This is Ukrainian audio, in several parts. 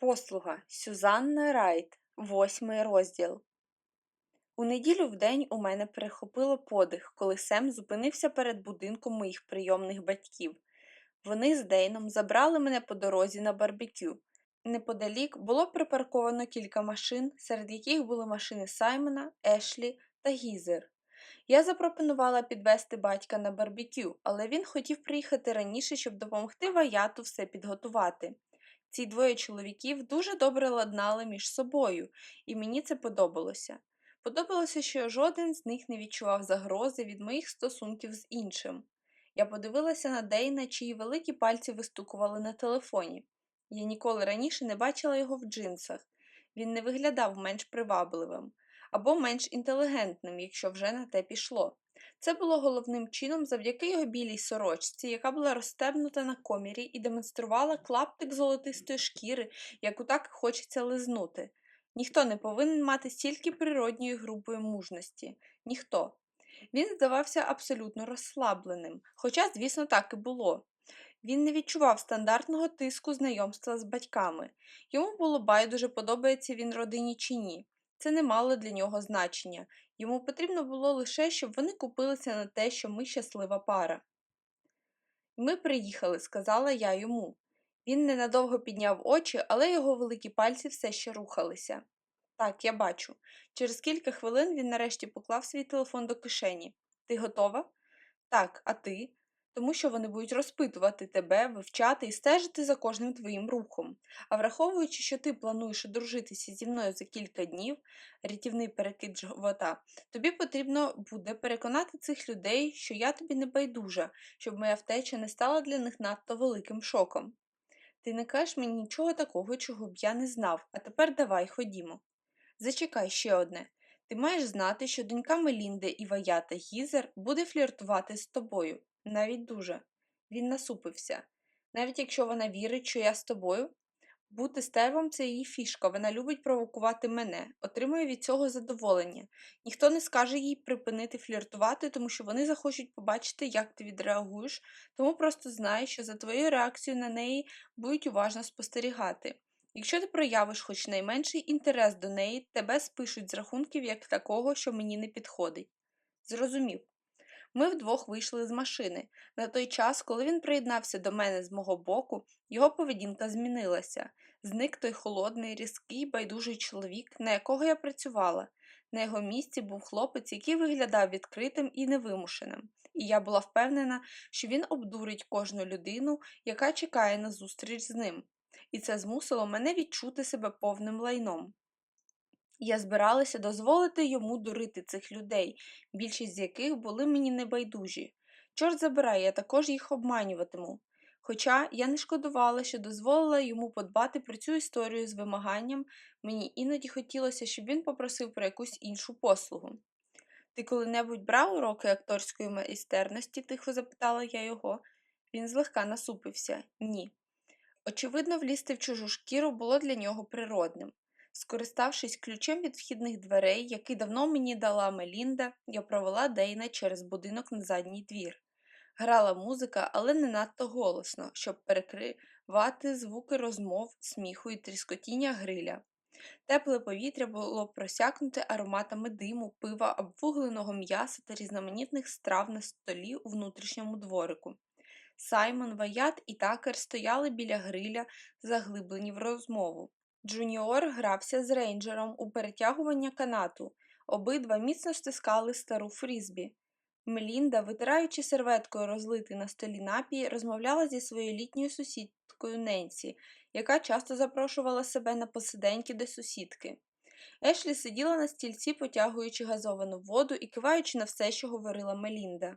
Послуга Сюзанна Райт, восьмий розділ. У неділю вдень у мене перехопило подих, коли Сем зупинився перед будинком моїх прийомних батьків. Вони з Дейном забрали мене по дорозі на барбекю. Неподалік було припарковано кілька машин, серед яких були машини Саймона, Ешлі та Гізер. Я запропонувала підвести батька на барбекю, але він хотів приїхати раніше, щоб допомогти Ваяту все підготувати. Ці двоє чоловіків дуже добре ладнали між собою, і мені це подобалося. Подобалося, що жоден з них не відчував загрози від моїх стосунків з іншим. Я подивилася на Дейна, чиї великі пальці вистукували на телефоні. Я ніколи раніше не бачила його в джинсах. Він не виглядав менш привабливим або менш інтелігентним, якщо вже на те пішло. Це було головним чином завдяки його білій сорочці, яка була розстебнута на комірі і демонструвала клаптик золотистої шкіри, яку так хочеться лизнути. Ніхто не повинен мати стільки природньої грубої мужності. Ніхто. Він здавався абсолютно розслабленим, хоча, звісно, так і було. Він не відчував стандартного тиску знайомства з батьками. Йому було байдуже, подобається він родині чи ні. Це не мало для нього значення. Йому потрібно було лише, щоб вони купилися на те, що ми щаслива пара. Ми приїхали, сказала я йому. Він ненадовго підняв очі, але його великі пальці все ще рухалися. Так, я бачу. Через кілька хвилин він нарешті поклав свій телефон до кишені. Ти готова? Так, а ти? Тому що вони будуть розпитувати тебе, вивчати і стежити за кожним твоїм рухом. А враховуючи, що ти плануєш одружитися зі мною за кілька днів, рятівний перекид живота, тобі потрібно буде переконати цих людей, що я тобі не байдужа, щоб моя втеча не стала для них надто великим шоком. Ти не кажеш мені нічого такого, чого б я не знав, а тепер давай ходімо. Зачекай ще одне. Ти маєш знати, що донька Мелінди і Ваята Гізер буде фліртувати з тобою, навіть дуже. Він насупився. Навіть якщо вона вірить, що я з тобою, бути стервом це її фішка, вона любить провокувати мене, отримує від цього задоволення. Ніхто не скаже їй припинити фліртувати, тому що вони захочуть побачити, як ти відреагуєш, тому просто знай, що за твоєю реакцією на неї будуть уважно спостерігати. Якщо ти проявиш хоч найменший інтерес до неї, тебе спишуть з рахунків як такого, що мені не підходить. Зрозумів. Ми вдвох вийшли з машини. На той час, коли він приєднався до мене з мого боку, його поведінка змінилася. Зник той холодний, різкий, байдужий чоловік, на якого я працювала. На його місці був хлопець, який виглядав відкритим і невимушеним, і я була впевнена, що він обдурить кожну людину, яка чекає на зустріч з ним і це змусило мене відчути себе повним лайном. Я збиралася дозволити йому дурити цих людей, більшість з яких були мені небайдужі. Чорт забирай, я також їх обманюватиму. Хоча я не шкодувала, що дозволила йому подбати про цю історію з вимаганням, мені іноді хотілося, щоб він попросив про якусь іншу послугу. Ти коли-небудь брав уроки акторської майстерності? тихо запитала я його. Він злегка насупився. Ні. Очевидно, влізти в чужу шкіру було для нього природним. Скориставшись ключем від вхідних дверей, який давно мені дала Мелінда, я провела Дейна через будинок на задній двір. Грала музика, але не надто голосно, щоб перекривати звуки розмов, сміху і тріскотіння гриля. Тепле повітря було просякнуте ароматами диму, пива, обвугленого м'яса та різноманітних страв на столі у внутрішньому дворику. Саймон, Ваят і такер стояли біля гриля, заглиблені в розмову. Джуніор грався з рейнджером у перетягування канату, обидва міцно стискали стару фрізбі. Мелінда, витираючи серветкою розлитий на столі напій, розмовляла зі своєю літньою сусідкою Ненсі, яка часто запрошувала себе на посиденьки до сусідки. Ешлі сиділа на стільці, потягуючи газовану воду і киваючи на все, що говорила Мелінда.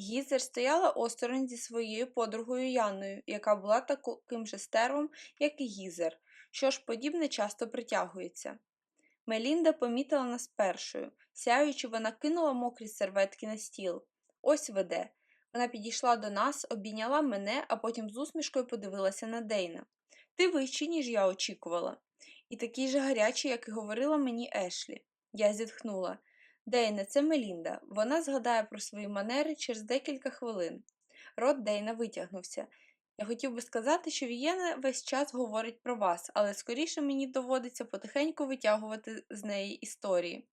Гізер стояла осторонь зі своєю подругою Яною, яка була таким же стервом, як і Гізер, що ж подібне часто притягується. Мелінда помітила нас першою. Сяючи, вона кинула мокрі серветки на стіл. Ось веде. Вона підійшла до нас, обійняла мене, а потім з усмішкою подивилася на Дейна. Ти вищий, ніж я очікувала. І такий же гарячий, як і говорила мені Ешлі. Я зітхнула. Дейне, це Мелінда. Вона згадає про свої манери через декілька хвилин. Рот Дейна витягнувся. Я хотів би сказати, що Вієна весь час говорить про вас, але скоріше мені доводиться потихеньку витягувати з неї історії.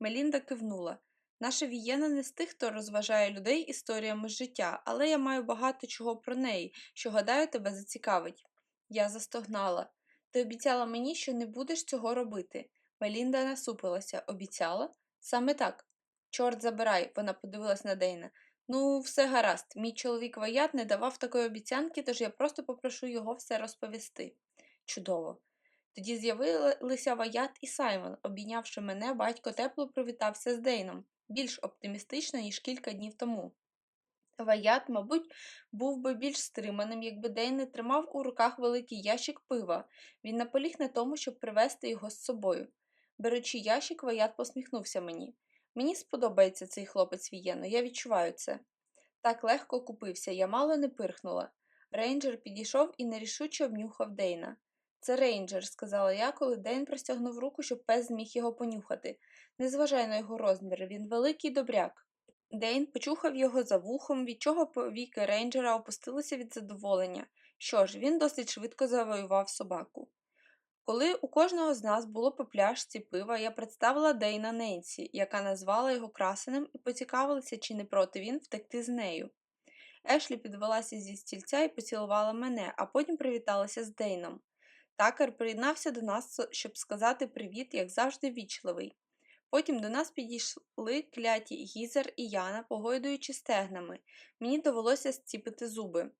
Мелінда кивнула. Наша Вієна не з тих, хто розважає людей історіями життя, але я маю багато чого про неї, що, гадаю, тебе зацікавить. Я застогнала. Ти обіцяла мені, що не будеш цього робити. Мелінда насупилася. Обіцяла? Саме так. Чорт забирай, вона подивилась на Дейна. Ну, все гаразд. Мій чоловік Ваят не давав такої обіцянки, тож я просто попрошу його все розповісти. Чудово. Тоді з'явилися Ваят і Саймон. Обійнявши мене, батько тепло привітався з Дейном, більш оптимістично, ніж кілька днів тому. Ваят, мабуть, був би більш стриманим, якби Дейн не тримав у руках великий ящик пива. Він наполіг на тому, щоб привезти його з собою. Беручи ящик, Ваят посміхнувся мені. Мені сподобається цей хлопець Вієно, я відчуваю це. Так легко купився, я мало не пирхнула. Рейнджер підійшов і нерішуче обнюхав Дейна. Це рейнджер, сказала я, коли Дейн простягнув руку, щоб пес зміг його понюхати. Не зважай на його розміри, він великий добряк. Дейн почухав його за вухом, від чого повіки рейнджера опустилися від задоволення. Що ж, він досить швидко завоював собаку. Коли у кожного з нас було по пляшці пива, я представила Дейна Ненсі, яка назвала його красеним, і поцікавилася, чи не проти він втекти з нею. Ешлі підвелася зі стільця і поцілувала мене, а потім привіталася з Дейном. Такер приєднався до нас, щоб сказати привіт, як завжди, вічливий. Потім до нас підійшли кляті Гізер і Яна, погойдуючи стегнами. Мені довелося зціпити зуби.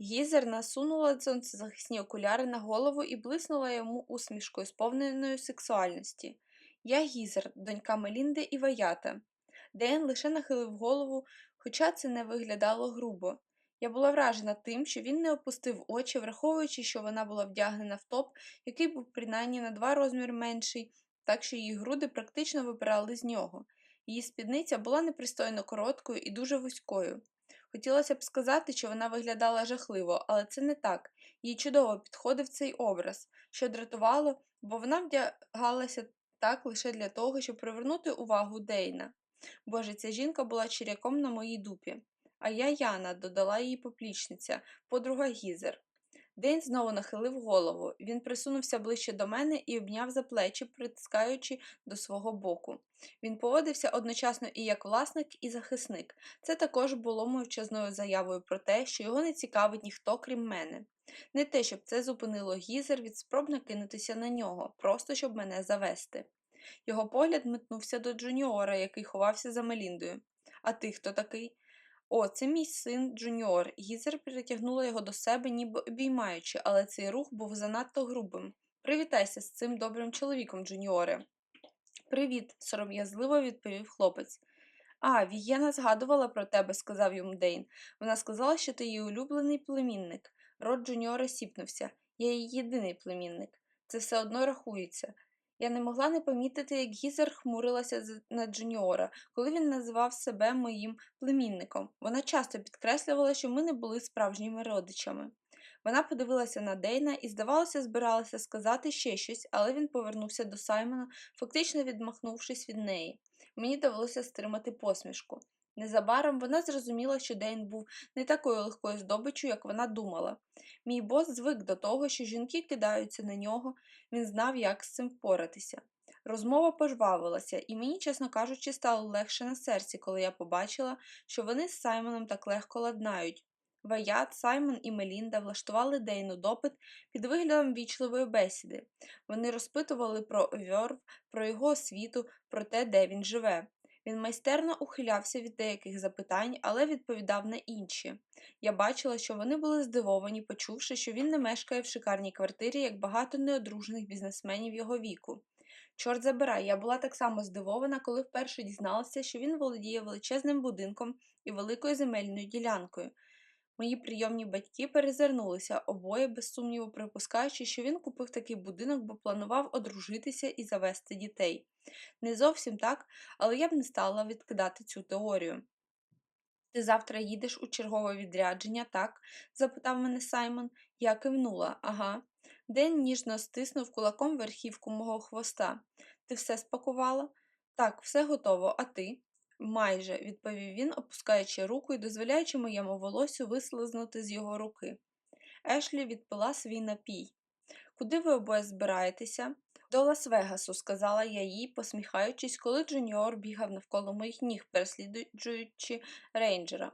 Гізер насунула сонцезахисні окуляри на голову і блиснула йому усмішкою, сповненою сексуальності. Я Гізер, донька Мелінди і Ваята. Дейн лише нахилив голову, хоча це не виглядало грубо. Я була вражена тим, що він не опустив очі, враховуючи, що вона була вдягнена в топ, який був принаймні на два розміри менший, так що її груди практично випирали з нього. Її спідниця була непристойно короткою і дуже вузькою. Хотілося б сказати, що вона виглядала жахливо, але це не так. Їй чудово підходив цей образ, що дратувало, бо вона вдягалася так лише для того, щоб привернути увагу Дейна. Боже, ця жінка була чиряком на моїй дупі. А я Яна, додала її поплічниця, подруга Гізер. День знову нахилив голову. Він присунувся ближче до мене і обняв за плечі, притискаючи до свого боку. Він поводився одночасно і як власник, і захисник. Це також було мовчазною заявою про те, що його не цікавить ніхто, крім мене. Не те, щоб це зупинило гізер від спроб накинутися на нього, просто щоб мене завести. Його погляд метнувся до Джуніора, який ховався за Меліндою. А ти хто такий? О, це мій син Джуніор. Гізер притягнула його до себе, ніби обіймаючи, але цей рух був занадто грубим. Привітайся з цим добрим чоловіком, Джуніоре. Привіт, сором'язливо відповів хлопець. А, Вієна згадувала про тебе, сказав йому Дейн. Вона сказала, що ти її улюблений племінник. Рот Джуніора сіпнувся. Я її єдиний племінник. Це все одно рахується. Я не могла не помітити, як Гізер хмурилася на Джуніора, коли він називав себе моїм племінником. Вона часто підкреслювала, що ми не були справжніми родичами. Вона подивилася на Дейна і, здавалося, збиралася сказати ще щось, але він повернувся до Саймона, фактично відмахнувшись від неї. Мені довелося стримати посмішку. Незабаром вона зрозуміла, що Дейн був не такою легкою здобиччю, як вона думала. Мій бос звик до того, що жінки кидаються на нього, він знав, як з цим впоратися. Розмова пожвавилася, і мені, чесно кажучи, стало легше на серці, коли я побачила, що вони з Саймоном так легко ладнають. Ваят, Саймон і Мелінда влаштували Дейну допит під виглядом вічливої бесіди. Вони розпитували про Вьорв, про його освіту, про те, де він живе. Він майстерно ухилявся від деяких запитань, але відповідав на інші. Я бачила, що вони були здивовані, почувши, що він не мешкає в шикарній квартирі, як багато неодружених бізнесменів його віку. Чорт забирай, я була так само здивована, коли вперше дізналася, що він володіє величезним будинком і великою земельною ділянкою. Мої прийомні батьки перезирнулися, обоє, без сумніву, припускаючи, що він купив такий будинок, бо планував одружитися і завести дітей. Не зовсім так, але я б не стала відкидати цю теорію. Ти завтра їдеш у чергове відрядження, так? запитав мене Саймон. Я кивнула, ага. День ніжно стиснув кулаком верхівку мого хвоста. Ти все спакувала? Так, все готово, а ти? Майже, відповів він, опускаючи руку і дозволяючи моєму волосю вислизнути з його руки. Ешлі відпила свій напій. Куди ви обоє збираєтеся? До Лас-Вегасу, сказала я їй, посміхаючись, коли Джуніор бігав навколо моїх ніг, переслідуючи рейнджера.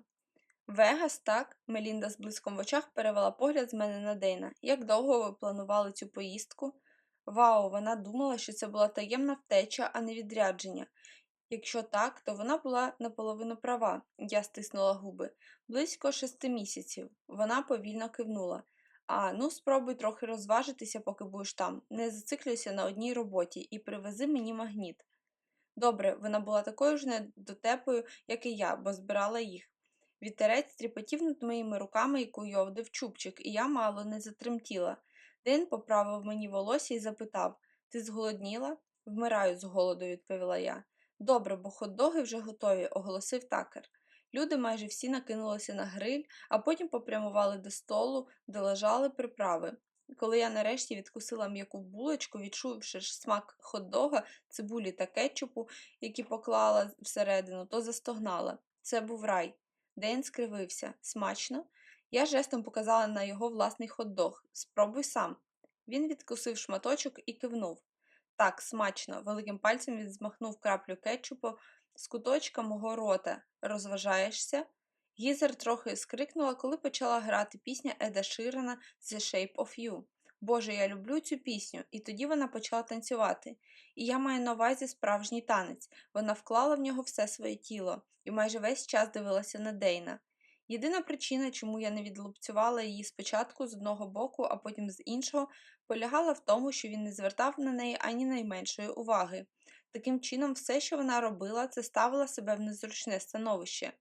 Вегас, так? Мелінда з блиском в очах перевела погляд з мене на Дейна. Як довго ви планували цю поїздку? Вау, вона думала, що це була таємна втеча, а не відрядження. Якщо так, то вона була наполовину права, я стиснула губи. Близько шести місяців. Вона повільно кивнула. А, ну спробуй трохи розважитися, поки будеш там. Не зациклюйся на одній роботі і привези мені магніт. Добре, вона була такою ж недотепою, як і я, бо збирала їх. Вітерець тріпотів над моїми руками і куйовдив чубчик, і я мало не затремтіла. Ден поправив мені волосся і запитав Ти зголодніла? Вмираю з голоду, відповіла я. Добре, бо хот-доги вже готові, оголосив такер. Люди майже всі накинулися на гриль, а потім попрямували до столу, де лежали приправи. Коли я нарешті відкусила м'яку булочку, відчувши смак хот-дога, цибулі та кетчупу, які поклала всередину, то застогнала. Це був рай. Дейн скривився. Смачно? Я жестом показала на його власний хот-дог. Спробуй сам. Він відкусив шматочок і кивнув. Так, смачно, великим пальцем він змахнув краплю кетчупу з куточка мого рота. Розважаєшся? Гізер трохи скрикнула, коли почала грати пісня Еда Ширана «The Shape of You». Боже, я люблю цю пісню, і тоді вона почала танцювати. І я маю на увазі справжній танець. Вона вклала в нього все своє тіло і майже весь час дивилася на Дейна. Єдина причина, чому я не відлупцювала її спочатку з одного боку, а потім з іншого, полягала в тому, що він не звертав на неї ані найменшої уваги. Таким чином, все, що вона робила, це ставила себе в незручне становище.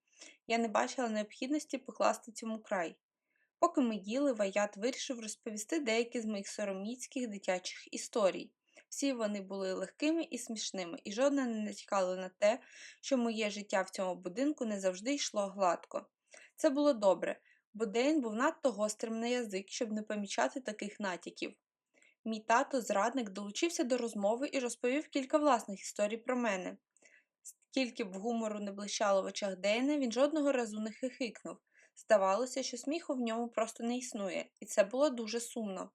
Я не бачила необхідності покласти цьому край. Поки ми їли, Ваят вирішив розповісти деякі з моїх сороміцьких дитячих історій. Всі вони були легкими і смішними, і жодна не натякала на те, що моє життя в цьому будинку не завжди йшло гладко. Це було добре, бо Дейн був надто гострим на язик, щоб не помічати таких натяків. Мій тато, зрадник, долучився до розмови і розповів кілька власних історій про мене. Скільки б гумору не блищало в очах Дейна, він жодного разу не хихикнув. Здавалося, що сміху в ньому просто не існує, і це було дуже сумно.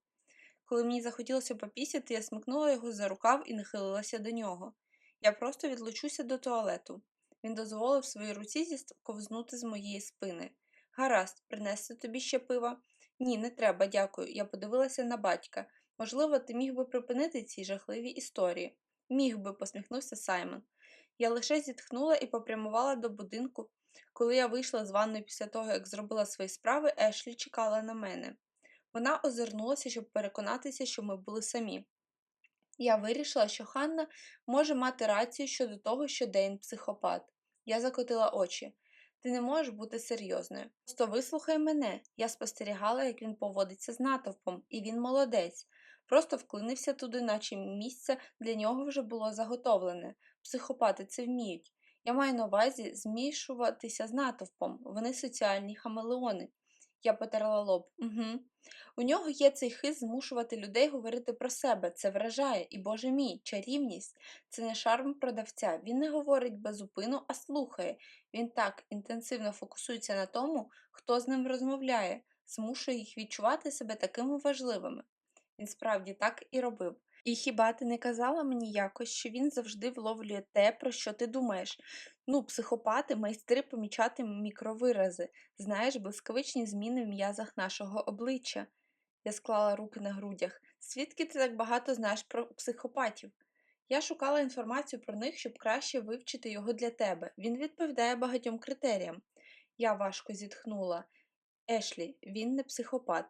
Коли мені захотілося попісяти, я смикнула його за рукав і нахилилася до нього. Я просто відлучуся до туалету. Він дозволив своїй руці зісковзнути з моєї спини. Гаразд, принести тобі ще пива? Ні, не треба, дякую. Я подивилася на батька. Можливо, ти міг би припинити ці жахливі історії. Міг би, посміхнувся Саймон. Я лише зітхнула і попрямувала до будинку. Коли я вийшла з ванної після того, як зробила свої справи, Ешлі чекала на мене. Вона озирнулася, щоб переконатися, що ми були самі. Я вирішила, що Ханна може мати рацію щодо того, що Дейн психопат. Я закотила очі. Ти не можеш бути серйозною. Просто вислухай мене. Я спостерігала, як він поводиться з натовпом, і він молодець. Просто вклинився туди, наче місце для нього вже було заготовлене. Психопати це вміють. Я маю на увазі змішуватися з натовпом. Вони соціальні хамелеони. Я потерла лоб. Угу. У нього є цей хист змушувати людей говорити про себе. Це вражає, і, боже мій, чарівність. Це не шарм продавця. Він не говорить безупину, а слухає. Він так інтенсивно фокусується на тому, хто з ним розмовляє, змушує їх відчувати себе такими важливими. Він справді так і робив. І хіба ти не казала мені якось, що він завжди вловлює те, про що ти думаєш? Ну, психопати, майстри помічати мікровирази, знаєш, блискавичні зміни в м'язах нашого обличчя. Я склала руки на грудях. Звідки ти так багато знаєш про психопатів? Я шукала інформацію про них, щоб краще вивчити його для тебе. Він відповідає багатьом критеріям. Я важко зітхнула. Ешлі, він не психопат.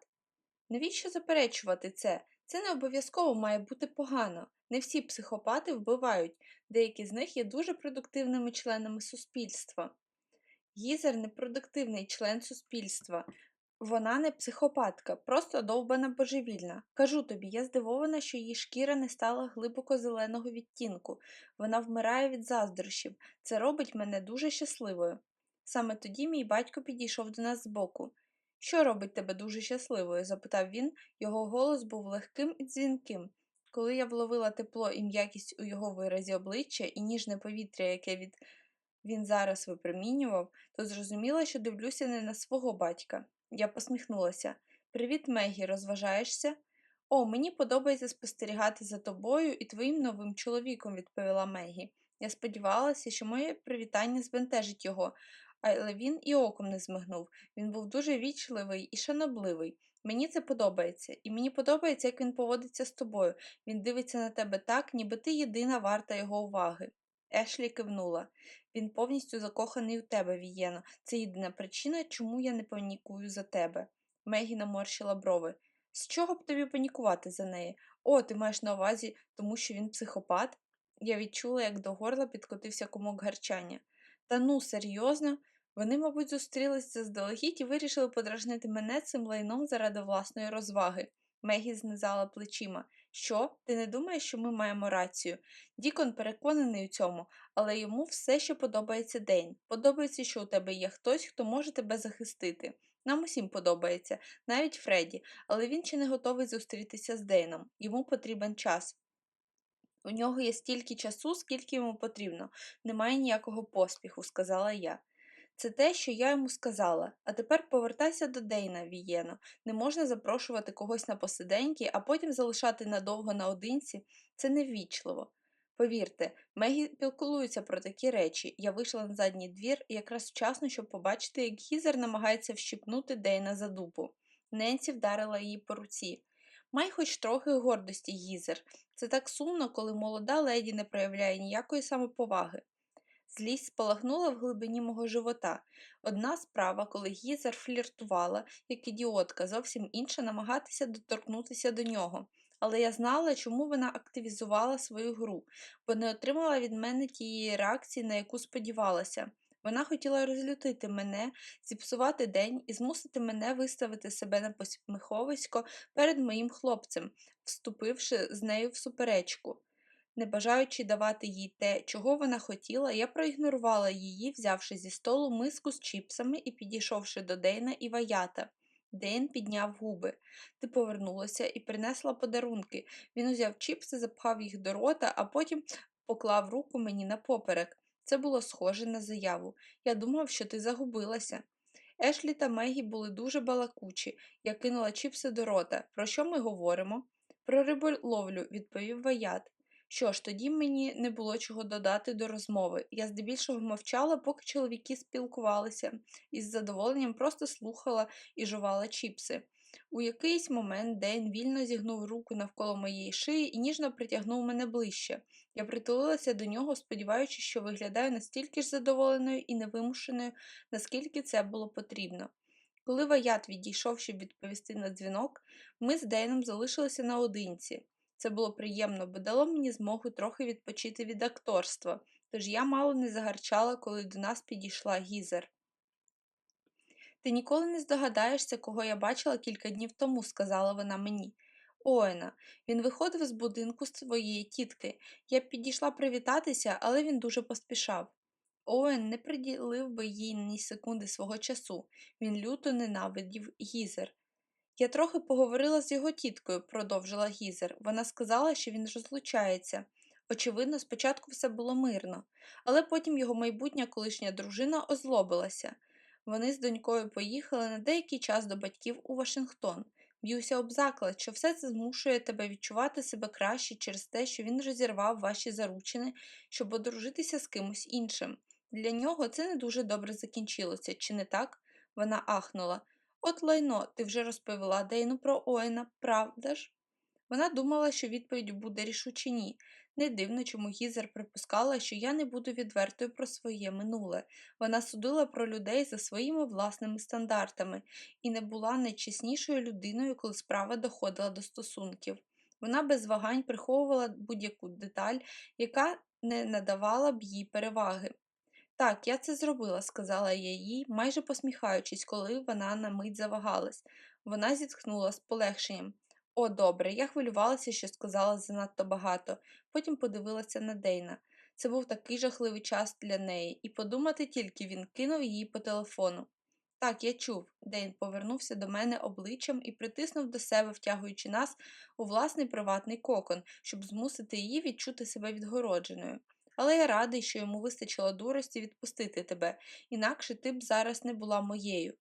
Навіщо заперечувати це? Це не обов'язково має бути погано. Не всі психопати вбивають, деякі з них є дуже продуктивними членами суспільства. Гізер непродуктивний член суспільства. Вона не психопатка, просто довбана божевільна. Кажу тобі, я здивована, що її шкіра не стала глибоко зеленого відтінку. Вона вмирає від заздрощів. Це робить мене дуже щасливою. Саме тоді мій батько підійшов до нас збоку. Що робить тебе дуже щасливою? запитав він, його голос був легким і дзвінким. Коли я вловила тепло і м'якість у його виразі обличчя і ніжне повітря, яке від він зараз випромінював, то зрозуміла, що дивлюся не на свого батька. Я посміхнулася. Привіт, Мегі, розважаєшся? О, мені подобається спостерігати за тобою і твоїм новим чоловіком, відповіла Мегі. Я сподівалася, що моє привітання збентежить його, але він і оком не змигнув. Він був дуже вічливий і шанобливий. Мені це подобається, і мені подобається, як він поводиться з тобою. Він дивиться на тебе так, ніби ти єдина варта його уваги. Ешлі кивнула. Він повністю закоханий у тебе, Вієно. Це єдина причина, чому я не панікую за тебе. Мегі наморщила брови. З чого б тобі панікувати за неї? О, ти маєш на увазі, тому що він психопат? Я відчула, як до горла підкотився комок гарчання. Та ну, серйозно? Вони, мабуть, зустрілися заздалегідь і вирішили подражнити мене цим лайном заради власної розваги. Мегі знизала плечима. Що? Ти не думаєш, що ми маємо рацію? Дікон переконаний у цьому, але йому все ще подобається Дейн. Подобається, що у тебе є хтось, хто може тебе захистити. Нам усім подобається, навіть Фредді, але він ще не готовий зустрітися з Дейном. Йому потрібен час. У нього є стільки часу, скільки йому потрібно. Немає ніякого поспіху, сказала я. Це те, що я йому сказала. А тепер повертайся до Дейна, Вієно. Не можна запрошувати когось на посиденьки, а потім залишати надовго наодинці. Це неввічливо. Повірте, Мегі пілкулується про такі речі. Я вийшла на задній двір якраз вчасно, щоб побачити, як Гізер намагається вщипнути Дейна за дупу. Ненсі вдарила її по руці. Май хоч трохи гордості, Гізер. Це так сумно, коли молода леді не проявляє ніякої самоповаги. Злість спалахнула в глибині мого живота. Одна справа, коли Гізер фліртувала, як ідіотка, зовсім інша намагатися доторкнутися до нього. Але я знала, чому вона активізувала свою гру, бо не отримала від мене тієї реакції, на яку сподівалася. Вона хотіла розлютити мене, зіпсувати день і змусити мене виставити себе на посміховисько перед моїм хлопцем, вступивши з нею в суперечку. Не бажаючи давати їй те, чого вона хотіла, я проігнорувала її, взявши зі столу миску з чіпсами і підійшовши до Дейна і Ваята. Дейн підняв губи. Ти повернулася і принесла подарунки. Він узяв чіпси, запхав їх до рота, а потім поклав руку мені на поперек. Це було схоже на заяву. Я думав, що ти загубилася. Ешлі та Мегі були дуже балакучі. Я кинула чіпси до рота. Про що ми говоримо? Про риболовлю, відповів Ваят. Що ж, тоді мені не було чого додати до розмови. Я здебільшого мовчала, поки чоловіки спілкувалися, і з задоволенням просто слухала і жувала чіпси. У якийсь момент Дейн вільно зігнув руку навколо моєї шиї і ніжно притягнув мене ближче. Я притулилася до нього, сподіваючись, що виглядаю настільки ж задоволеною і невимушеною, наскільки це було потрібно. Коли Ваят відійшов, щоб відповісти на дзвінок, ми з Дейном залишилися наодинці. Це було приємно, бо дало мені змогу трохи відпочити від акторства, тож я мало не загарчала, коли до нас підійшла гізер. Ти ніколи не здогадаєшся, кого я бачила кілька днів тому, сказала вона мені. Оена, він виходив з будинку своєї тітки. Я підійшла привітатися, але він дуже поспішав. Оуен не приділив би їй ні секунди свого часу. Він люто ненавидів гізер. Я трохи поговорила з його тіткою, продовжила Гізер. Вона сказала, що він розлучається. Очевидно, спочатку все було мирно, але потім його майбутня колишня дружина озлобилася. Вони з донькою поїхали на деякий час до батьків у Вашингтон. Б'юся об заклад, що все це змушує тебе відчувати себе краще через те, що він розірвав ваші заручини, щоб одружитися з кимось іншим. Для нього це не дуже добре закінчилося, чи не так? Вона ахнула. От лайно, ти вже розповіла Дейну про Оена, правда ж? Вона думала, що відповідь буде рішуче ні. Не дивно, чому Гізер припускала, що я не буду відвертою про своє минуле. Вона судила про людей за своїми власними стандартами і не була найчеснішою людиною, коли справа доходила до стосунків. Вона без вагань приховувала будь-яку деталь, яка не надавала б їй переваги. Так, я це зробила, сказала я їй, майже посміхаючись, коли вона на мить завагалась. Вона зітхнула з полегшенням. О, добре, я хвилювалася, що сказала занадто багато, потім подивилася на Дейна. Це був такий жахливий час для неї, і подумати тільки він кинув її по телефону. Так, я чув. Дейн повернувся до мене обличчям і притиснув до себе, втягуючи нас у власний приватний кокон, щоб змусити її відчути себе відгородженою. Але я радий, що йому вистачило дурості відпустити тебе, інакше ти б зараз не була моєю.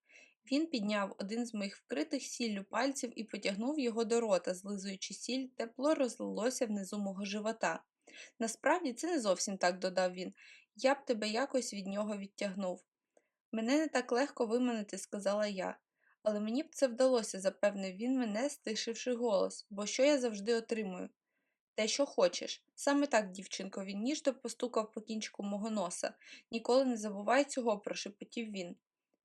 Він підняв один з моїх вкритих сіллю пальців і потягнув його до рота, злизуючи сіль, тепло розлилося внизу мого живота. Насправді це не зовсім так, додав він. Я б тебе якось від нього відтягнув. Мене не так легко виманити, сказала я. Але мені б це вдалося, запевнив він мене, стишивши голос, бо що я завжди отримую? Те, що хочеш. Саме так, дівчинко, він ніжно постукав по кінчику мого носа. Ніколи не забувай цього, прошепотів він.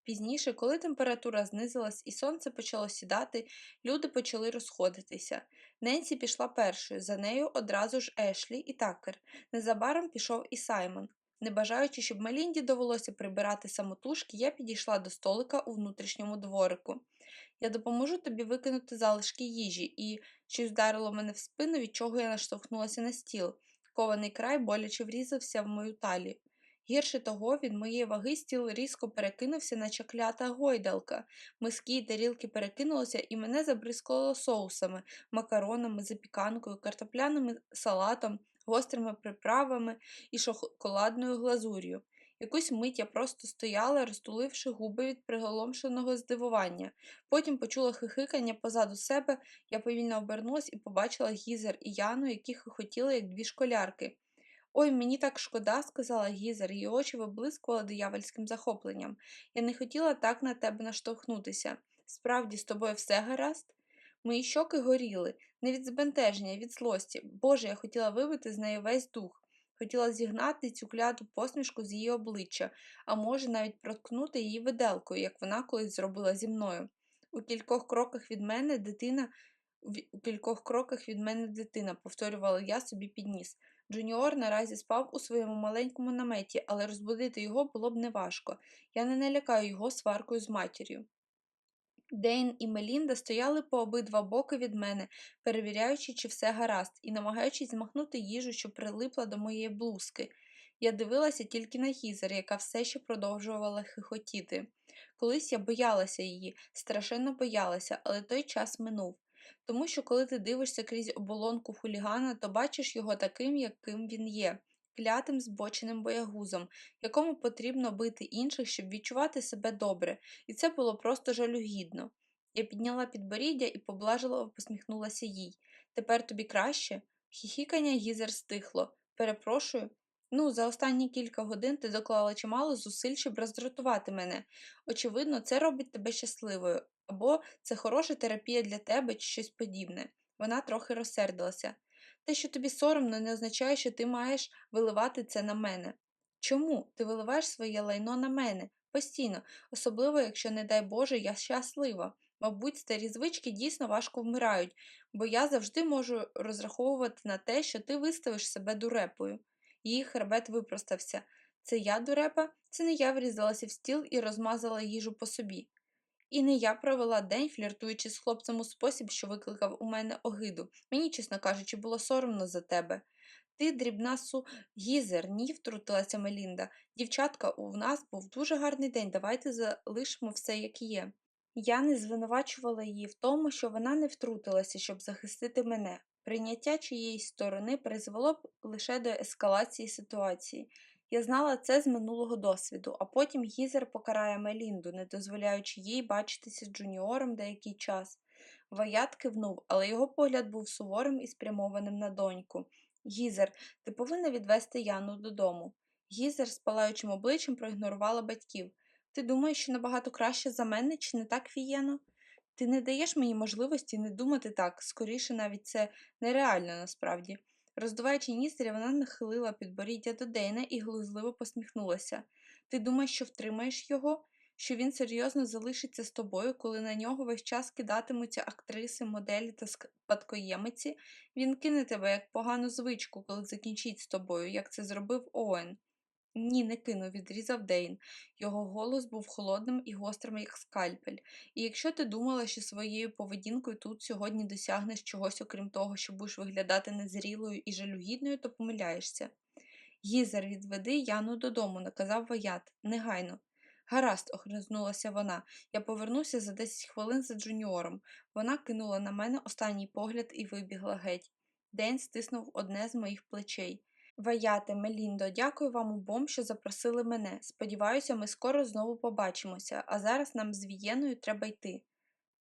Пізніше, коли температура знизилась і сонце почало сідати, люди почали розходитися. Ненсі пішла першою, за нею одразу ж Ешлі і Такер. Незабаром пішов і Саймон. Не бажаючи, щоб Мелінді довелося прибирати самотужки, я підійшла до столика у внутрішньому дворику. Я допоможу тобі викинути залишки їжі, і щось вдарило мене в спину, від чого я наштовхнулася на стіл. Кований край боляче врізався в мою талію. Гірше того, від моєї ваги стіл різко перекинувся, наче клята гойдалка. Миски й тарілки перекинулися, і мене забризкало соусами, макаронами, запіканкою, картопляним салатом, гострими приправами і шоколадною глазур'ю. Якусь мить я просто стояла, розтуливши губи від приголомшеного здивування. Потім почула хихикання позаду себе, я повільно обернулась і побачила Гізер і Яну, які хихотіли, як дві школярки. Ой, мені так шкода, сказала Гізер, її очі виблискували диявольським захопленням. Я не хотіла так на тебе наштовхнутися. Справді, з тобою все гаразд? Мої щоки горіли, не від збентеження, від злості. Боже, я хотіла вибити з неї весь дух. Хотіла зігнати цю кляту посмішку з її обличчя, а може, навіть проткнути її виделкою, як вона колись зробила зі мною. У кількох кроках від мене дитина. У кількох кроках від мене дитина, повторювала я собі підніс. Джуніор наразі спав у своєму маленькому наметі, але розбудити його було б неважко. Я не налякаю його сваркою з матір'ю. Дейн і Мелінда стояли по обидва боки від мене, перевіряючи, чи все гаразд, і намагаючись змахнути їжу, що прилипла до моєї блузки. Я дивилася тільки на Гізер, яка все ще продовжувала хихотіти. Колись я боялася її, страшенно боялася, але той час минув. Тому що, коли ти дивишся крізь оболонку хулігана, то бачиш його таким, яким він є, клятим збоченим боягузом, якому потрібно бити інших, щоб відчувати себе добре, і це було просто жалюгідно. Я підняла підборіддя і поблажливо посміхнулася їй. Тепер тобі краще? Хіхікання гізер стихло. Перепрошую. Ну, за останні кілька годин ти доклала чимало зусиль, щоб роздратувати мене. Очевидно, це робить тебе щасливою, або це хороша терапія для тебе чи щось подібне. Вона трохи розсердилася. Те, що тобі соромно, не означає, що ти маєш виливати це на мене. Чому ти виливаєш своє лайно на мене постійно, особливо, якщо, не дай Боже, я щаслива. Мабуть, старі звички дійсно важко вмирають, бо я завжди можу розраховувати на те, що ти виставиш себе дурепою. Її хребет випростався. Це я дурепа, це не я врізалася в стіл і розмазала їжу по собі. І не я провела день, фліртуючи з хлопцем у спосіб, що викликав у мене огиду. Мені, чесно кажучи, було соромно за тебе. Ти, дрібна су гізер, ні, втрутилася Мелінда. Дівчатка, у нас був дуже гарний день, давайте залишимо все, як є. Я не звинувачувала її в тому, що вона не втрутилася, щоб захистити мене. Прийняття чиєїсь сторони призвело б лише до ескалації ситуації. Я знала це з минулого досвіду, а потім Гізер покарає Мелінду, не дозволяючи їй бачитися з Джуніором деякий час. Ваят кивнув, але його погляд був суворим і спрямованим на доньку. Гізер, ти повинна відвести Яну додому. Гізер з палаючим обличчям проігнорувала батьків. Ти думаєш, що набагато краще за мене, чи не так, Вієно? Ти не даєш мені можливості не думати так, скоріше навіть це нереально насправді. Роздуваючи ніздря, вона нахилила підборіддя до Дейна і глузливо посміхнулася. Ти думаєш, що втримаєш його? Що він серйозно залишиться з тобою, коли на нього весь час кидатимуться актриси, моделі та спадкоємиці? Він кине тебе як погану звичку, коли закінчить з тобою, як це зробив Оуен. Ні, не кину, відрізав Дейн. Його голос був холодним і гострим, як скальпель. І якщо ти думала, що своєю поведінкою тут сьогодні досягнеш чогось, окрім того, що будеш виглядати незрілою і жалюгідною, то помиляєшся. Гізер, відведи Яну додому, наказав Ваят, негайно. Гаразд, охризнулася вона. Я повернуся за 10 хвилин за Джуніором. Вона кинула на мене останній погляд і вибігла геть. День стиснув одне з моїх плечей. Ваяте, Меліндо, дякую вам обом, що запросили мене. Сподіваюся, ми скоро знову побачимося, а зараз нам з Вієною треба йти.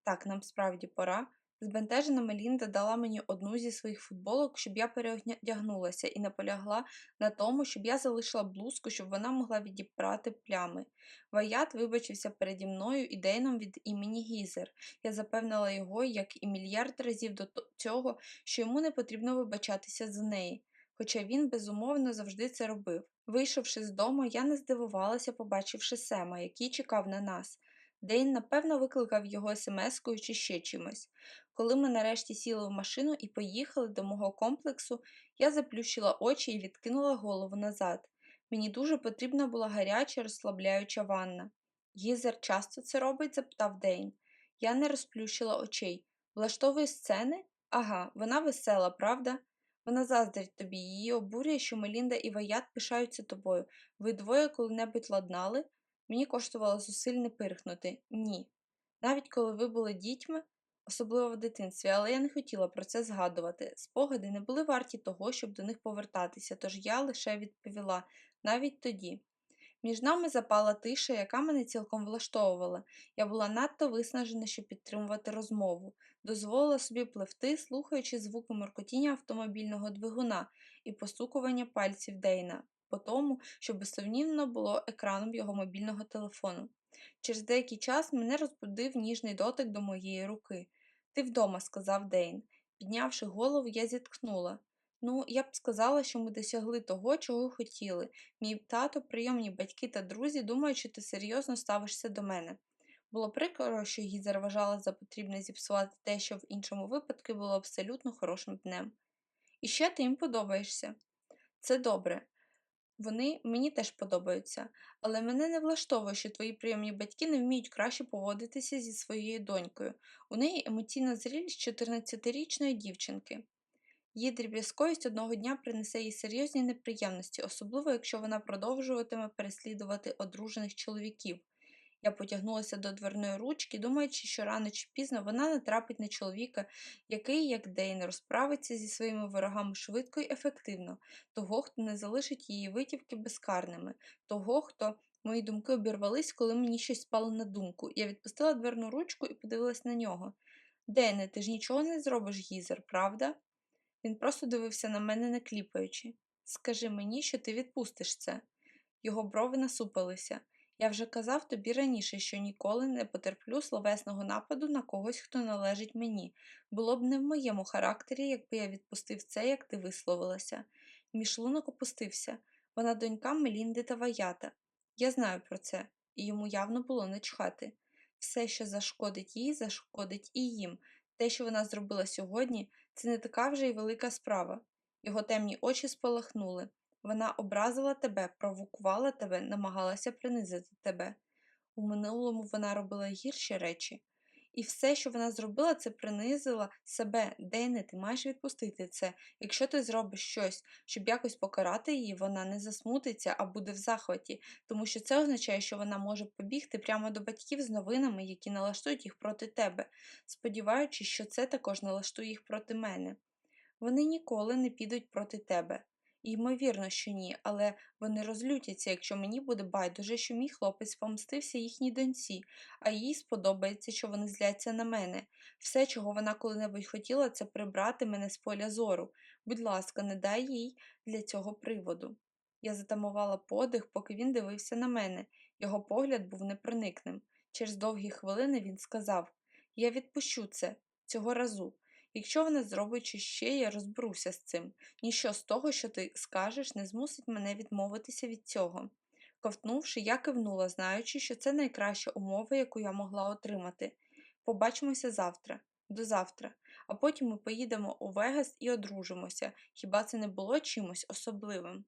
Так, нам справді пора. Збентежена Мелінда дала мені одну зі своїх футболок, щоб я переодягнулася, і наполягла на тому, щоб я залишила блузку, щоб вона могла відібрати плями. Ваят вибачився переді мною і Дейном від імені Гізер. Я запевнила його, як і мільярд разів до цього, що йому не потрібно вибачатися за неї, хоча він безумовно завжди це робив. Вийшовши з дому, я не здивувалася, побачивши Сема, який чекав на нас. Дейн, напевно, викликав його смс-кою чи ще чимось. Коли ми нарешті сіли в машину і поїхали до мого комплексу, я заплющила очі і відкинула голову назад. Мені дуже потрібна була гаряча, розслабляюча ванна. Гізер часто це робить? запитав Дейн. Я не розплющила очей. Влаштовує сцени? Ага, вона весела, правда? Вона заздрить тобі, її обурює, що Мелінда і Ваят пишаються тобою. Ви двоє коли-небудь ладнали? Мені коштувало зусиль не пирхнути. Ні. Навіть коли ви були дітьми, особливо в дитинстві, але я не хотіла про це згадувати. Спогади не були варті того, щоб до них повертатися, тож я лише відповіла навіть тоді. Між нами запала тиша, яка мене цілком влаштовувала. Я була надто виснажена, щоб підтримувати розмову, дозволила собі пливти, слухаючи звуки моркотіння автомобільного двигуна і постукування пальців Дейна, по тому, що безсумнівно було екраном його мобільного телефону. Через деякий час мене розбудив ніжний дотик до моєї руки. Ти вдома, сказав Дейн. Піднявши голову, я зітхнула. Ну, я б сказала, що ми досягли того, чого хотіли. Мій тато, прийомні батьки та друзі думають, що ти серйозно ставишся до мене. Було прикро, що Гізер вважала за потрібне зіпсувати те, що в іншому випадку було абсолютно хорошим днем. І ще ти їм подобаєшся. Це добре. Вони мені теж подобаються, але мене не влаштовує, що твої прийомні батьки не вміють краще поводитися зі своєю донькою. У неї емоційна зрілість 14-річної дівчинки. Її дріб'язковість одного дня принесе їй серйозні неприємності, особливо якщо вона продовжуватиме переслідувати одружених чоловіків. Я потягнулася до дверної ручки, думаючи, що рано чи пізно вона натрапить на чоловіка, який, як Дейн, розправиться зі своїми ворогами швидко і ефективно, того, хто не залишить її витівки безкарними, того, хто. Мої думки обірвались, коли мені щось спало на думку. Я відпустила дверну ручку і подивилась на нього. Дейне, ти ж нічого не зробиш, Гізер, правда? Він просто дивився на мене, не кліпаючи. Скажи мені, що ти відпустиш це. Його брови насупилися. Я вже казав тобі раніше, що ніколи не потерплю словесного нападу на когось, хто належить мені. Було б не в моєму характері, якби я відпустив це, як ти висловилася. Мій шлунок опустився. Вона донька Мелінди та Ваята. Я знаю про це, і йому явно було не чхати. Все, що зашкодить їй, зашкодить і їм. Те, що вона зробила сьогодні, це не така вже й велика справа. Його темні очі спалахнули. Вона образила тебе, провокувала тебе, намагалася принизити тебе. У минулому вона робила гірші речі. І все, що вона зробила, це принизила себе. Дейне, ти маєш відпустити це. Якщо ти зробиш щось, щоб якось покарати її, вона не засмутиться, а буде в захваті, тому що це означає, що вона може побігти прямо до батьків з новинами, які налаштують їх проти тебе, сподіваючись, що це також налаштує їх проти мене. Вони ніколи не підуть проти тебе. Ймовірно, що ні, але вони розлютяться, якщо мені буде байдуже, що мій хлопець помстився їхній доньці, а їй сподобається, що вони зляться на мене. Все, чого вона коли-небудь хотіла, це прибрати мене з поля зору. Будь ласка, не дай їй для цього приводу. Я затамувала подих, поки він дивився на мене. Його погляд був непроникним. Через довгі хвилини він сказав Я відпущу це цього разу. Якщо вона зробить чи ще, я розберуся з цим. Ніщо з того, що ти скажеш, не змусить мене відмовитися від цього. Ковтнувши, я кивнула, знаючи, що це найкраща умова, яку я могла отримати. Побачимося завтра, до завтра, а потім ми поїдемо у Вегас і одружимося. Хіба це не було чимось особливим?